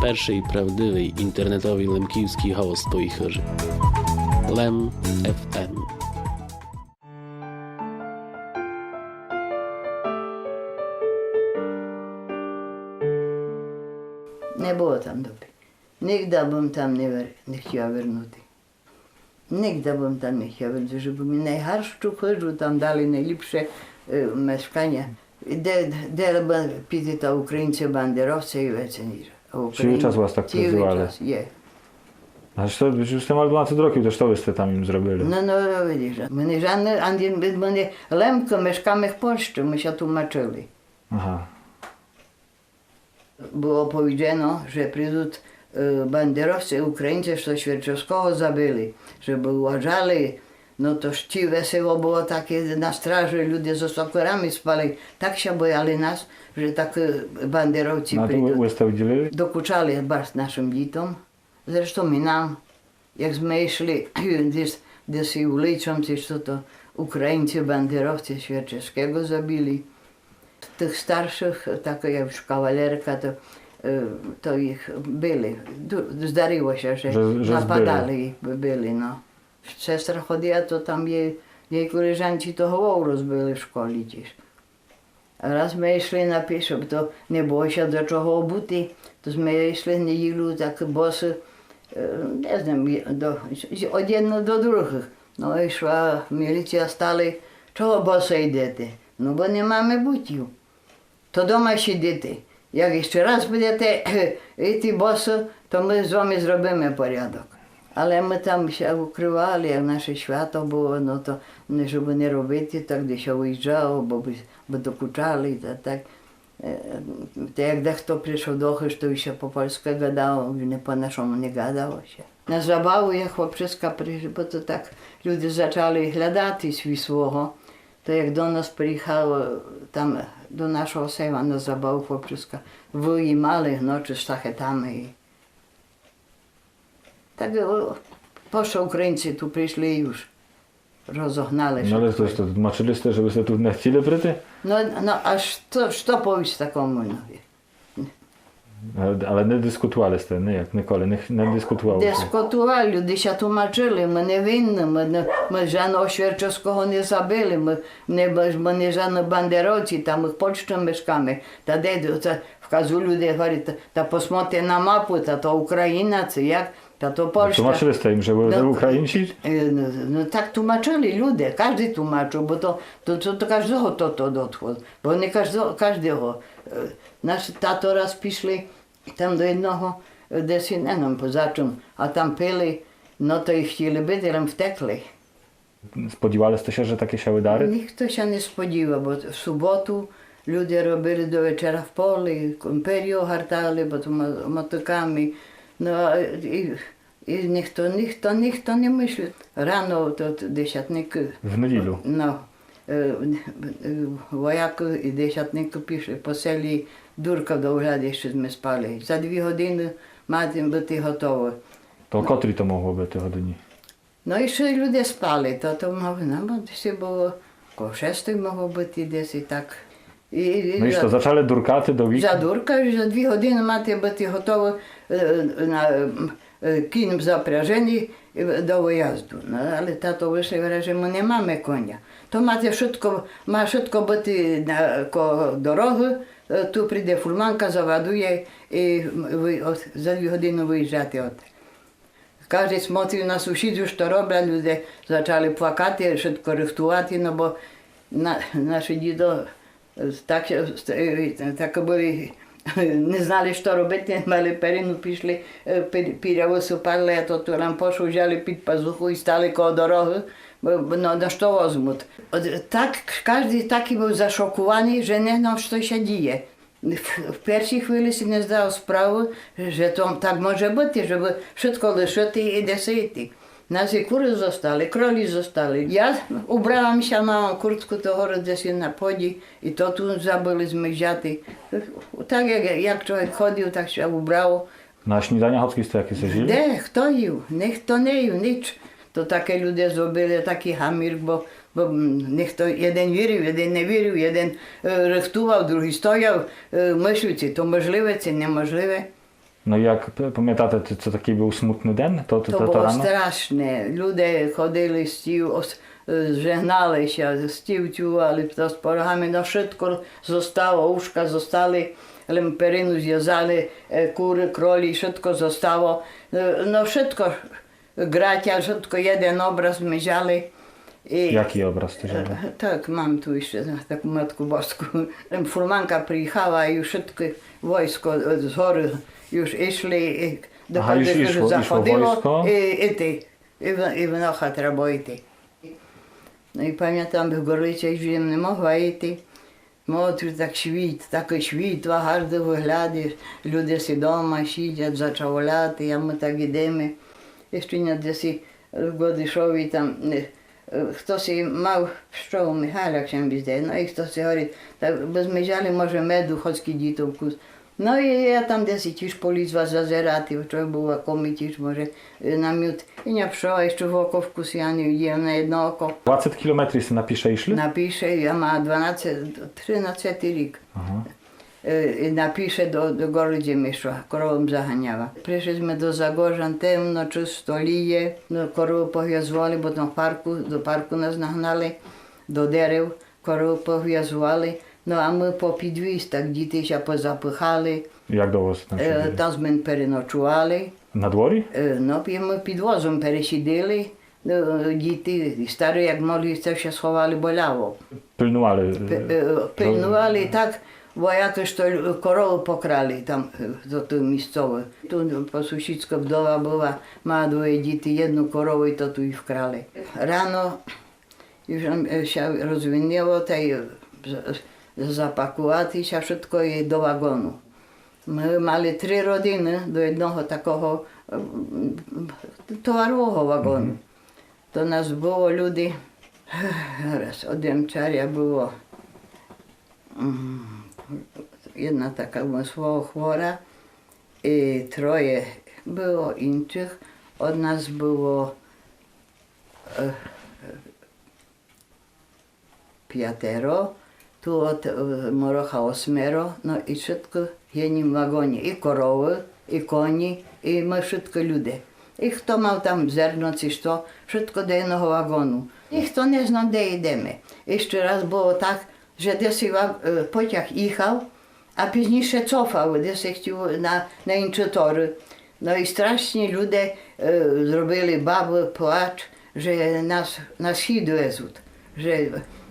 Перший правдивий інтернетовий голос твоїх хижі. Лем FM. Не було там добре. Нігде б там не, вер... не хотіла вернути. Нігде б там не хотіла вернути, щоб мені найгаршу хижу там дали найліпше е, мешкання. Де, де піти та українці бандеровці і веценіж. Oh, Czyli czas was tak Cijeli prozivali? čas, je. Aż to już z tym albumacem robił, też to byście tam im zrobili. No, no, no widzisz, my nie żadne, ani my nie, Lemko, mieszkamy w Polsce, my się tłumaczyli. Aha. Było powiedziano, że przyjdą banderowcy, Ukraińcy, co Świerczewskiego zabili, żeby uważali, no to ci wesoło było takie na straży, ludzie z osokorami spali, tak się bojali nas, że tak e, banderowci Na to przyjdą. Dokuczali bardzo naszym dzieciom. Zresztą i nam, jak my szli gdzieś, gdzieś i co to Ukraińcy, banderowcy Świerczewskiego zabili. Tych starszych, tak jak już kawalerka, to, e, to ich byli. Zdarzyło się, że, Że- że napadali ich, byli. No. Siostra chodziła, to tam jej, jej koleżanci to głową rozbili w szkole gdzieś. Раз ми йшли на пішок, то не було ще до чого обути, то ми йшли неділю так босу, е, не знаю, до, одного до других. Ну, йшла міліція стали, чого босо йдете? Ну, бо нема мабутів. То дома ще діти. Як ще раз будете е, йти босо, то ми з вами зробимо порядок. Але ми там ще укривали, як наше свято було, ну то не щоб не робити, так десь виїжджав, бо, би- бо докучали та так. Е, Та як дехто прийшов до хисту, ще по польськи гадав, не по нашому не гадав ще. На забаву, як хлопчиська прийшла, бо то так люди почали глядати свій свого. То як до нас приїхало там до нашого села на забаву хлопчиська, виймали ночі штахетами. Так о, po що українці тут прийшли і już розогнали. Ale to, to tłumaczyliście, że wy ste tu nie chcieli прийти? Ну, ну, а що, що повість такому? Ну? Ale, ale не dyskutowali ste, не як, ніколи, не, не дискутували. Дискутували, люди ще тлумачили, ми не винні, ми, не, ми жодного Шверчевського не забили, ми не, ми не жодні бандеровці, там ми в Польщі мешками. Та де це вказу люди говорять, та, та посмотри на мапу, та то Україна, це як, Piotropolska. Tłumaczyli że no, Ukraińczyk? No, no, tak tłumaczyli ludzie, każdy tłumaczył, bo to, to, to, to każdego to, to dotkło, bo nie każdego, każdego. Nasz tato raz piszli tam do jednego, де сіненом позачим, а там пили, no to і хотіли бити, але втекли. Сподівалися ще, що таке ще удари? Ніхто ще не сподівав, бо в суботу люди робили до вечора в полі, імперію гартали, бо мотоками. Ну, а і, і ніхто, ніхто, ніхто не мислив. Рано тут десятник, W niedzielu. ну, е, вояк і десятник пішли по селі Дурка до огляді, що ми спали. За дві години мати бути. To kotri to mogło być te godziny. Ну і ще люди спали, то то мав, десь було ко шестої могло бути десь і так. І, і No i за, to zaczęli durkaty за дві години мати бути готово е, на е, кінь запряжені до виїзду. Ну, але тато вийшов і каже, ми не маємо коня. То мати швидко, має швидко бути на ко дороги, е, прийде фурманка, завадує і ви, от, за дві години виїжджати. От. Кожен смотрів на сусідів, що роблять, люди почали плакати, швидко рихтувати, ну, бо на, наші дідо е, так, е, так були, не знали, що робити, мали перину, пішли, е, пі- піря висипали, а то ту лампошу взяли під пазуху і стали коло дороги, на, на що возьмуть. Так, кожен такий був зашокований, що не знав, що ще діє. В першій хвилі си не здав справу, що то так може бути, щоб швидко лишити і десь йти. Nasze kury zostały, kroli zostali Ja ubrałam się na kurtku toho na podzi i to tu zabyliśmy wzięty. Tak jak, jak człowiek chodził, tak się ubrało. Na śniadania chodzkiste jakie się zjedli? Nie, kto jadł, niech to nie jadł, nic. To takie ludzie zrobili, taki hamir, bo, bo niech to jeden wierzył, jeden nie wierzył, jeden e, drugi stojał. E, myślicie, to możliwe, czy niemożliwe. Ну як пам'ятати, це такий був смутний день? То, то, то було страшне. Люди ходили з стів, ос, е, зжигналися, стів тювали з порогами на швидко зостало, ушка зостали, лемперину зв'язали, е, кури, кролі, швидко зостало. Е, ну, швидко гратя, швидко один образ ми. І... Який образ ти жила? Так, мам ту ще таку матку боску. Фурманка приїхала і швидко з згори już išli. i Do Aha, już każdego išlo- išlo zachodziło wojsko. I, i ty, i, w, i w nocha trzeba йти. No i pamiętam, w Gorlicie już nie mogła йти. Смотрю, так світ, таке світло, гарно виглядає. Люди всі вдома сидять, зачавляти, а ми так ідемо. І ще не десь годи йшов і там е, е, хтось і мав що у Михайла чим візде. Ну і хтось і говорить, так без межалі може меду хоч діти вкус. Ну і я там десь і тіж полізла зазирати, що було комі тіж може е, намют. І не пішла, ще в око вкус я не видів на одно око. 20 km się napisze i szli? Напише, я маю 12, 13 рік. Aha. Е, і Напише до, до Городзіми, що коровам заганяла. Прийшли ми до Загоржан, темно, чисто ліє. Ну, корову пов'язували, бо там в парку, до парку нас нагнали, до дерев, корову пов'язували. Ну, а ми по підвіз, так діти ще позапихали, Jak długo tam е, siedzieli? там ми переночували. Na dworі? Е, Ну, і ми під возом пересиділи. Ну, Діти, і старі, як могли, це ще сховали боляво. Pilnowali. Пи- е, Пильнували так, вояки, що корову покрали там е, за ту місцеву. Тут по сусідська вдова була, мала двоє дітей, одну корову і то ту і вкрали. Рано і вже е, ще розвинило та й з- запакуватися швидко і до вагону. Ми мали три родини до одного такого е, м, товарового вагону. То нас було люди. Раз, один чаря було. м, Jedna taka umysłowo chora i troje było innych. Od nas było e, piatero, tu od e, Morocha osmero, no i wszystko w jednym wagonie. I korowy, i koni, i my wszystko ludzie. I kto miał tam zerno, czy co, wszystko do jednego wagonu. I kto nie znał, gdzie. Jeszcze raz było tak, że desy e, pociąg jechał, a później się cofał, desy chciał na, na inne tory. No i strasznie ludzie e, zrobili babę płacz, że nas, nas hidłezut, że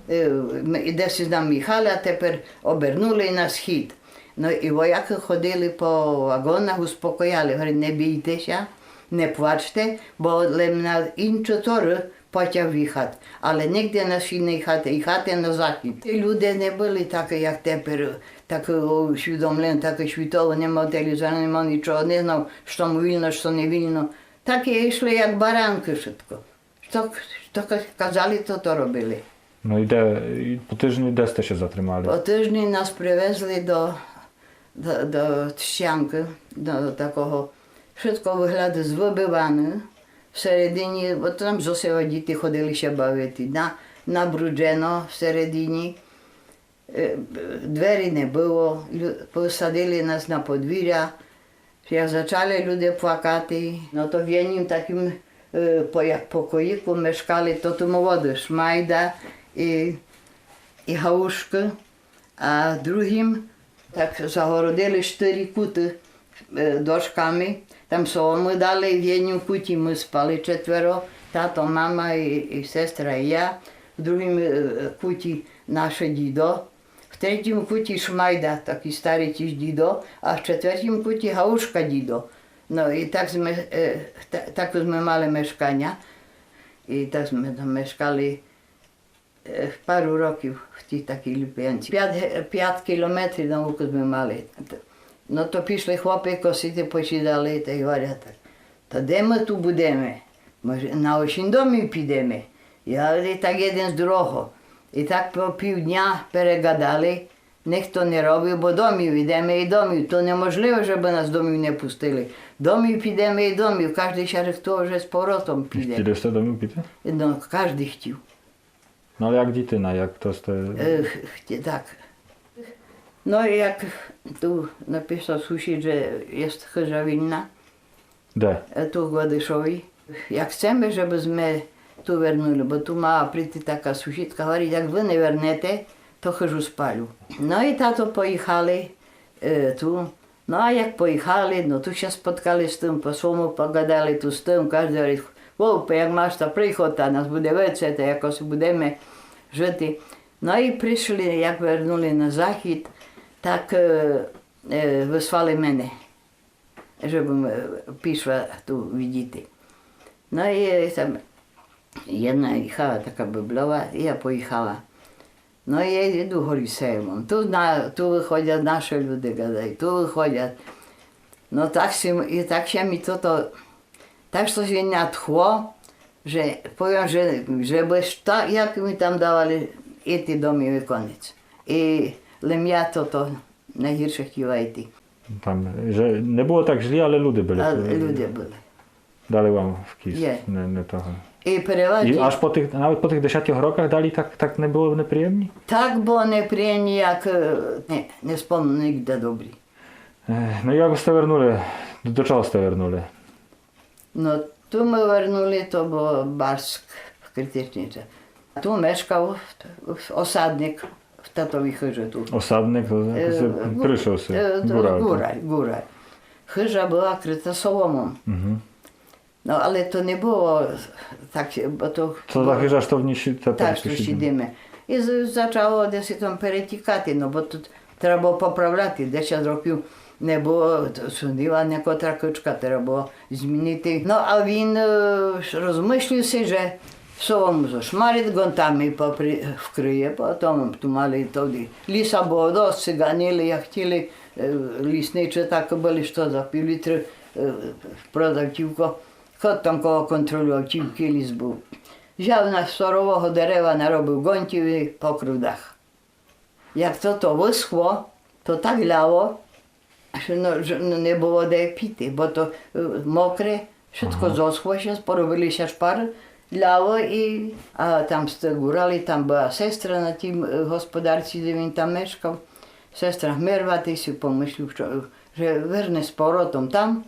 e, my- dесь їхали, а тепер обернули на схід. Ну і вояки ходили по вагонах, успокояли, говорять, не бійтеся, не плачте, бо на іншу тору потяг їхати. Але нігде на схід не їхати, їхати на захід. І люди не були такі, як тепер, так усвідомлені, так світово, нема телевізора, нема нічого, не знав, що вільно, що не вільно. Так і йшли, як баранки швидко. Що казали, то то робили. Ну і де і по тижні де сте ще затримали? По тижні нас привезли до до, до Тщанки, до такого швидко вигляду з вибиваною. Всередині, от там зовсім діти ходили ще бавити. На, набруджено всередині. Двері не було, посадили нас на подвір'я. Як почали люди плакати, ну то в таким як покоїку мешкали, то тому воду шмайда. i, i hauška, a druhým tak zahorodili čtyři kuty e, doškami. Tam solmu dali, v jednom kuti my spali četvero, táto, mama i, i sestra i ja. V druhém e, kuti naše dido. V třetím kuti Šmajda, taký starý tiež dido. A v čtvrtém kuti Hauška dido. No i tak sme, e, ta, tak sme mali meškania. I tak sme tam meškali e, paru rokів в тій такій Ліп'янці. П'ять, п'ять кілометрів на вулику ми мали. Ну то пішли хлопці косити, посідали та й говорять. Та де ми тут будемо? Може, на осінь домі підемо. Я так один з другого. І так по півдня перегадали. Ніхто не робив, бо домів йдемо і домів. То неможливо, щоб нас домів не пустили. Домів підемо і домів. Кожен ще хто вже з поворотом піде. Kiedy jeszcze do pity? Ну, кожен хотів. No ale jak dzityna, jak to z te... E, tak. No i jak tu napisał sąsiad, że jest chorzowina, e, tu Gładyszowi, jak chcemy, żebyśmy tu wernuli, bo tu mała prity taka sąsiadka, mówi, jak wy nie wernete, to chorzę spalił. No i tato pojechali e, tu, no a jak pojechali, no tu się spotkali z tym posłom, pogadali tu z tym, każdy mówi, вовпи, як наш та прихота, нас буде вечити, якось будемо жити. Ну і прийшли, як вернули на захід, так е, е, мене, щоб пішла ту відійти. Ну і там одна їхала така беблова, і я поїхала. Ну я йду горі сеймом. Тут ту виходять наші люди, гадай, тут виходять. Ну так і так ще мені то. tak coś się natchło, że powiem, że, że bez to, jak mi tam dawali, idź do mnie koniec. I lemiato to najgorsze chyba idź. Tam, że nie było tak źle, ale ludzie byli. Ale ludzie byli. Dalej łam w kis. Nie, nie trochę. I przeważnie... I aż po tych, nawet po tych dziesięciu rokach dali tak, tak nie było nieprzyjemni? Tak było nieprzyjemni, jak e, nie, nie wspomnę nigdy dobry. No jak ste wernuli? Do, do czego ste wernuli? No tu my wernuli, to było Barsk w Krytycznicy. Tu mieszkał w- osadnik w tatowi chyrze tu. Осадник, то E, це gó- прийшов си. e, to Гура. Góraj, góraj. Chyrza była kryta sołomą. Угу. No ale to nie było tak, się- bo to... Це за хижа штовні та Tak, що сидимо. І з- почало десь там перетікати, ну бо тут треба було поправляти. 10 років не було, то судила некотра кичка, треба було змінити. Ну, а він е, ж розмислювався, що совому зашмарить, гонтами попри, вкриє, потім ту мали тоді. Ліса було досить, циганили, як хотіли, е, лісничі так були, що за півлітри е, продав тівко. Ход там кого контролював, тівки ліс був. Взяв на старового дерева, наробив гонтів і покрив дах. Як то то висхло, то так ляло, що ну, не було де піти, бо то е, мокре, швидко зосхло, зараз поробилися шпари. Ляло і а там гурали, там була сестра на тім е, господарці, де він там мешкав. Сестра Мерватисю помислив, що е, вже верне з поротом там,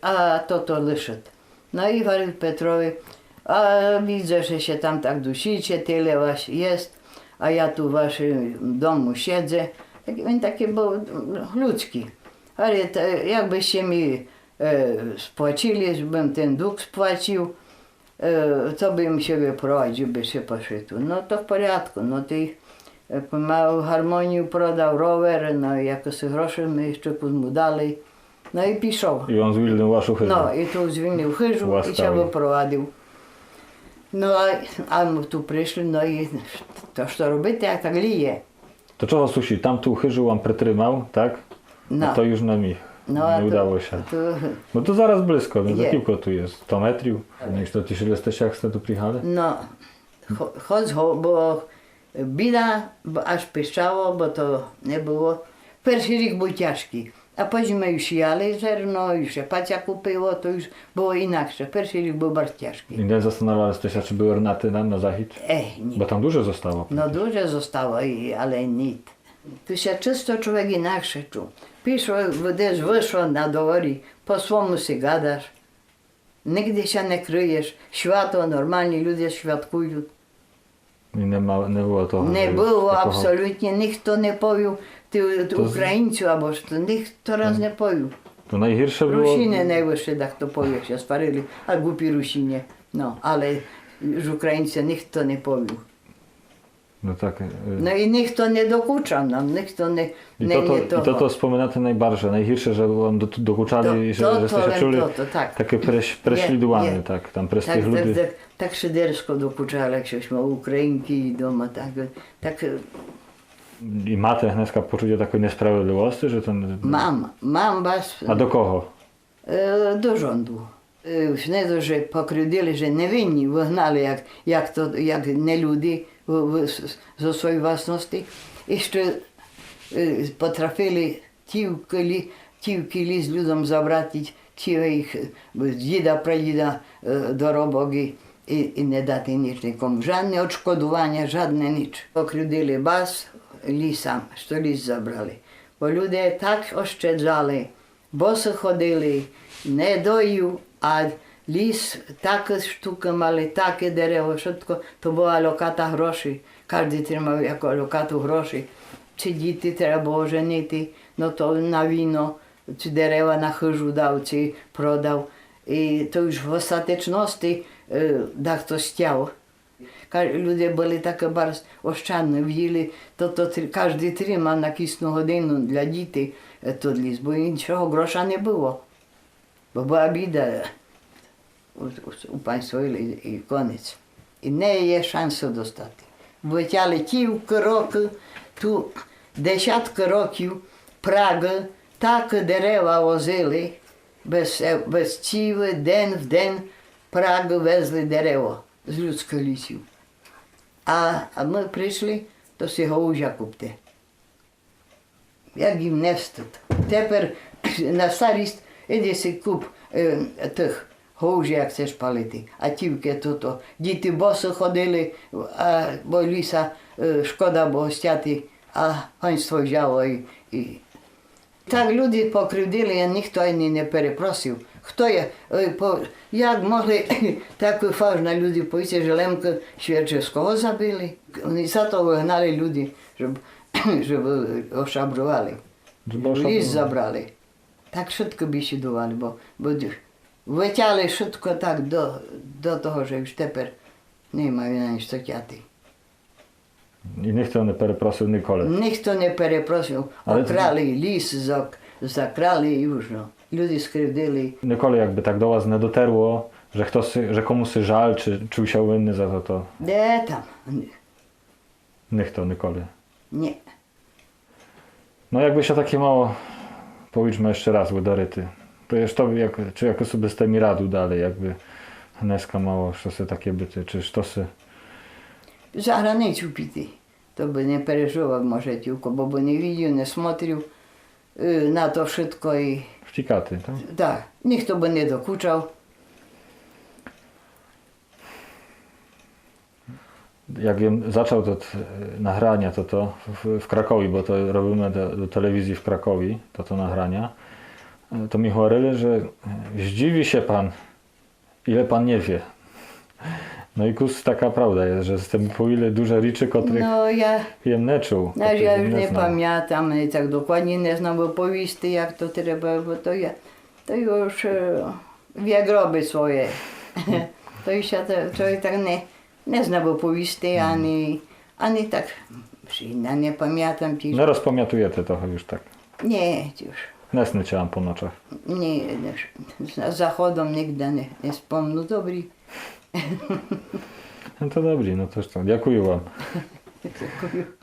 а то то лишить. Ну і говорив Петрові, а відзе, що ще там так душі, теле ваш єсть, а я тут в вашому дому сідзе. Taki, on taki był ludzki. Ale to, jakbyście mi e, spłacili, żebym ten dług spłacił, e, to bym się wyprowadził, by się poszytu. No to w porządku, no to ich e, pomału harmonii rower, no i jakoś groszy my no jeszcze mu dalej. No i piszą. I on zwilnił waszu chyżu. No i tu zwilnił chyżu Łaskawie. i się wyprowadził. No a, a tu przyszli, no i to co robić, jak tak lije. To czoło susi, tam tu chyżył wam pretrymał, tak? No. no to już na mi. No, nie udało się. To... No to zaraz blisko, więc za piłko tu jest. To metriu. Nie to ty się jesteś jak tu przyjechali? No, chodź, bo bila, bo aż piszczało, bo to nie było. Pierwszy rok był ciężki. A później już ja no już się pacia kupiło, to już było inaczej. Pierwszy lik był bardzo ciężki. I nie zastanawiałeś się, czy były ornaty na zachód? Ech, nie. Bo tam dużo zostało. Przecież. No dużo zostało, i, ale nic. Tu się czysto człowiek inaczej czuł. Piszło, gdyż wyszło na dori, po słomu si gadasz. Nigdy się nie kryjesz. Światło, normalni ludzie świadkują. I nie, ma, nie było to. Nie było, absolutnie. Nikt to nie powił, ty, ty To z- Ukraińcu albo що, nikt to raz nie pojął. To najgorsze było... Rusiny najwyższe tak to pojął, się sparili, a głupi Rusinie. No, ale już Ukraińcy nikt to nie pojął. No tak. y, No i nikt to nie dokuczał nam, nikt to nie, I nie, to, to, nie i to, to wspominate najbardziej, najgorsze, że wam do, dokuczali To- i że, to- że to- się czuli to- to tak. takie preś, Nie, preślidowane, nie. tak, tam przez Tak, tych tak, ludzi. tak, tak szydersko dokuczali, jak żeśmy Ukrainki doma, tak, tak I ma te Agneska poczucie takiej niesprawiedliwości, że to... Mam, mam was... A do kogo? До rządu. Е, е, вони дуже покривдили, що невинні, вигнали, як, як, то, як не люди з своєї власності. І ще е, потрапили тівкілі, тівкілі з людям забрати ціле їх діда, прадіда, доробоги. І, і не дати ніч нікому. Жадне одшкодування, жодне ніч. Покрюдили вас, лісам, що ліс забрали. Бо люди так ощаджали, босо ходили, не дою, а ліс таке штуки мали, таке дерево, що то була локата грошей. Кожен тримав яку локату грошей. Чи діти треба було женити, ну то на віно, чи дерева на хижу дав, чи продав. І то już w ostateczności y, dach люди були таке бар ощадно в'їли, тобто то то кожен тримав на кисну годину для дітей тут ліс, бо нічого гроша не було. Бо була біда е, у панствовили і конець. І не є шансу достати. Витяли ті роки, ту десятки років Прага, так дерева возили, без е, без ціви, день в день Прагу везли дерево з людських лісів. А, а ми прийшли, то сього уже купте. Як їм не встати. Тепер на старість іди си куп е, тих гоужі, як це ж палити, а тільки тут. Діти босо ходили, а, бо ліса е, шкода богостяти, а панство взяло. І, і. Так люди покривдили, а ніхто й не перепросив. Хто е, як могли так фажно люди пойти, що Лемка Świerczewського забили. Вони за то вигнали люди, щоб, щоб ошабрували. Ліс забрали. Так швидко бісідували, бо, бо витягли швидко так до, до того, що ж тепер немає на ніч тяти. I ніхто не перепросив ніколи. Ніхто не перепросив, окрали ліс, зак- закрали і вже. Люди скривдили. Nikoли jakby tak do was nie dotarło, że, kto sy, że komuś się żal, czy czuł się winny za to, to Де там? nikt nikoли. Ні. No jakby się takie mało, powiedzmy jeszcze raz, Łydoryty. To jeszcze to, jak, czy jako sobie z tymi radu dalej, jakby Neska mało, що се takie byty, czy що се... За границю піти. То би не переживав, може, тільки, бо би не видів, не смотрів е, на то швидко і Psikaty, tak? Tak, niech to by nie dokuczał. Jak wiem, zaczął to e, nagrania, to to w, w Krakowie, bo to robimy do, do telewizji w Krakowie, to to nagrania, e, to Michał Ryle, że zdziwi się pan, ile pan nie wie. No i kus taka prawda jest, że z tym po ile duże riczy, których No ja, nie czuł. no, ja już nie pamiętam, i tak dokładnie nie znam opowieści, jak to trzeba, bo to ja, to już e, wie groby swoje. to już ja to, to tak nie, nie znam opowieści, ani, ani tak, przyjna, nie pamiętam ci. No rozpomiatujecie trochę już tak. Nie, już. Nesny ciałam po noczach. Nie, też z zachodom nigdy nie, nie wspomnę. Dobry, no to dobrze, no to co, dziękuję Wam. Dziękuję.